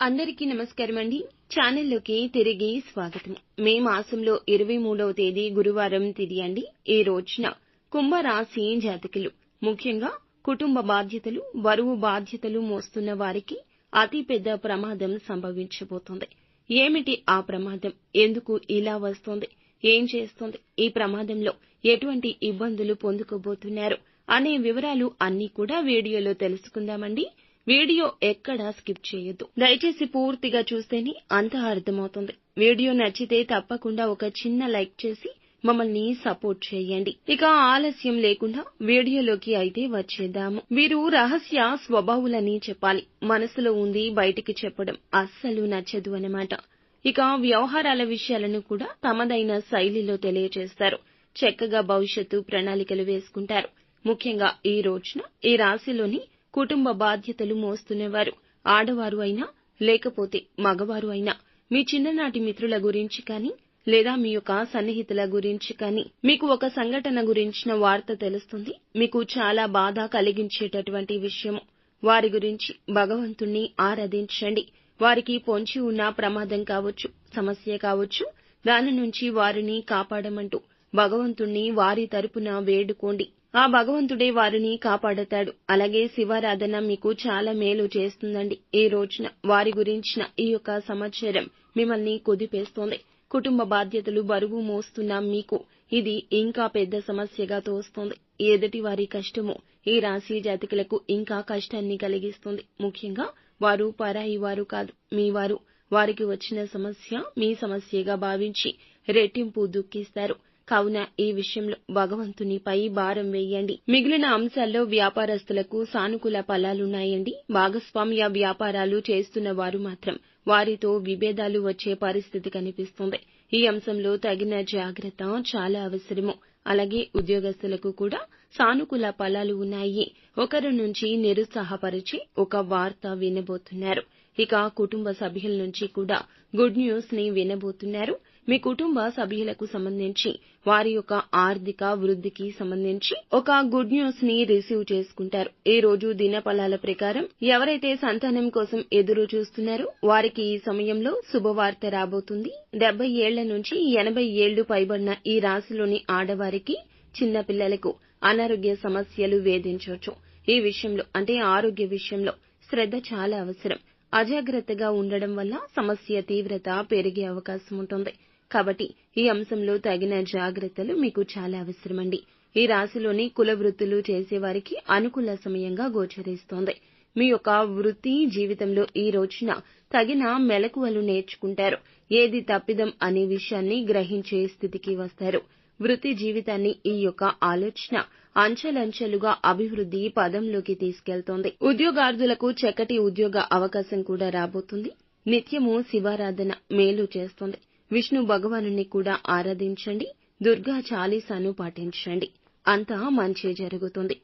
అందరికీ నమస్కారం అండి ఛానల్లోకి తిరిగి స్వాగతం. మే మాసంలో ఇరవై మూడవ తేదీ గురువారం తిది అండి. ఈ రోజున కుంభరాశి జాతకులు ముఖ్యంగా కుటుంబ బాధ్యతలు బరువు బాధ్యతలు మోస్తున్న వారికి అతి పెద్ద ప్రమాదం సంభవించబోతోంది. ఏమిటి ఆ ప్రమాదం? ఎందుకు ఇలా వస్తోంది? ఏం చేస్తోంది? ఈ ప్రమాదంలో ఎటువంటి ఇబ్బందులు పొందుకోబోతున్నారు? అనే వివరాలు అన్నీ కూడా వీడియోలో తెలుసుకుందామండి. వీడియో ఎక్కడా స్కిప్ చేయొద్దు. దయచేసి పూర్తిగా చూస్తేనే అంతా అర్థమవుతుంది. వీడియో నచ్చితే తప్పకుండా ఒక చిన్న లైక్ చేసి మమ్మల్ని సపోర్ట్ చేయండి. ఇక ఆలస్యం లేకుండా వీడియోలోకి అయితే వచ్చేద్దాము. వీరు రహస్య స్వభావులని చెప్పాలి. మనసులో ఉంది బయటికి చెప్పడం అస్సలు నచ్చదు అన్నమాట. ఇక వ్యవహారాల విషయాలను కూడా తమదైన శైలిలో తెలియజేస్తారు. చక్కగా భవిష్యత్తు ప్రణాళికలు వేసుకుంటారు. ముఖ్యంగా ఈ రోజున ఈ రాశిలోని కుటుంబ బాధ్యతలు మోస్తునేవారు. ఆడవారు అయినా లేకపోతే మగవారు అయినా. మీ చిన్ననాటి మిత్రుల గురించి కానీ లేదా మీ యొక్క సన్నిహితుల గురించి కానీ మీకు ఒక సంఘటన గురించిన వార్త తెలుస్తుంది. మీకు చాలా బాధ కలిగించేటటువంటి విషయము. వారి గురించి భగవంతుణ్ణి ఆరాధించండి. వారికి పొంచి ఉన్న ప్రమాదం కావచ్చు సమస్య కావచ్చు. దాని నుంచి వారిని కాపాడమంటూ భగవంతుణ్ణి వారి తరపున వేడుకోండి. ఆ భగవంతుడే వారిని కాపాడతాడు. అలాగే శివారాధన మీకు చాలా మేలు చేస్తుందండి. ఈ రోజున వారి గురించిన ఈ యొక్క సమాచారం మిమ్మల్ని కుదిపేస్తోంది. కుటుంబ బాధ్యతలు బరువు మోస్తున్న మీకు ఇది ఇంకా పెద్ద సమస్యగా తోస్తోంది. ఎదుటి వారి కష్టము ఈ రాశి జాతకులకు ఇంకా కష్టాన్ని కలిగిస్తుంది. ముఖ్యంగా వారు పరాయి వారు కాదు. మీ వారు వారికి వచ్చిన సమస్య మీ సమస్యగా భావించి రెట్టింపు దుఃఖిస్తారు. కావున ఈ విషయంలో భగవంతునిపై భారం వేయండి. మిగిలిన అంశాల్లో వ్యాపారస్తులకు సానుకూల ఫలాలున్నాయండి. భాగస్వామ్య వ్యాపారాలు చేస్తున్న వారు మాత్రం వారితో విభేదాలు వచ్చే పరిస్థితి కనిపిస్తుంది. ఈ అంశంలో తగిన జాగ్రత్త చాలా అవసరము. అలాగే ఉద్యోగస్తులకు కూడా సానుకూల ఫలాలు ఉన్నాయి. ఒకరి నుంచి నిరుత్సాహపరిచి ఒక వార్త వినబోతున్నారు. ఇక కుటుంబ సభ్యుల నుంచి కూడా గుడ్ న్యూస్ని వినబోతున్నారు. మీ కుటుంబ సభ్యులకు సంబంధించి వారి యొక్క ఆర్థిక వృద్ధికి సంబంధించి ఒక గుడ్ న్యూస్ని రిసీవ్ చేసుకుంటారు. ఈ రోజు దినఫలాల ప్రకారం ఎవరైతే సంతానం కోసం ఎదురు చూస్తున్నారో వారికి ఈ సమయంలో శుభవార్త రాబోతుంది. డెబ్బై ఏళ్ళ నుంచి ఎనభై ఏళ్ళు పైబడిన ఈ రాశిలోని ఆడవారికి చిన్నపిల్లలకు అనారోగ్య సమస్యలు వేధించవచ్చు. ఈ విషయంలో అంటే ఆరోగ్య విషయంలో శ్రద్ధ చాలా అవసరం. అజాగ్రత్తగా ఉండడం వల్ల సమస్య తీవ్రత పెరిగే అవకాశం ఉంటుంది. కాబట్టి ఈ అంశంలో తగిన జాగ్రత్తలు మీకు చాలా అవసరమండి. ఈ రాశిలోని కుల వృత్తులు చేసేవారికి అనుకూల సమయంగా గోచరిస్తోంది. మీ యొక్క వృత్తి జీవితంలో ఈ రోజున తగిన మెలకువలు నేర్చుకుంటారు. ఏది తప్పిదం అనే విషయాన్ని గ్రహించే స్థితికి వస్తారు. వృత్తి జీవితాన్ని ఈ యొక్క ఆలోచన అంచెలంచెలుగా అభివృద్ధి పదంలోకి తీసుకెళ్తోంది. ఉద్యోగార్థులకు చక్కటి ఉద్యోగ అవకాశం కూడా రాబోతుంది. నిత్యము శివారాధన మేలు చేస్తుంది. విష్ణు భగవానుని కూడా ఆరాధించండి. దుర్గా చాలీసాను పాటించండి. అంతా మంచి జరుగుతుంది.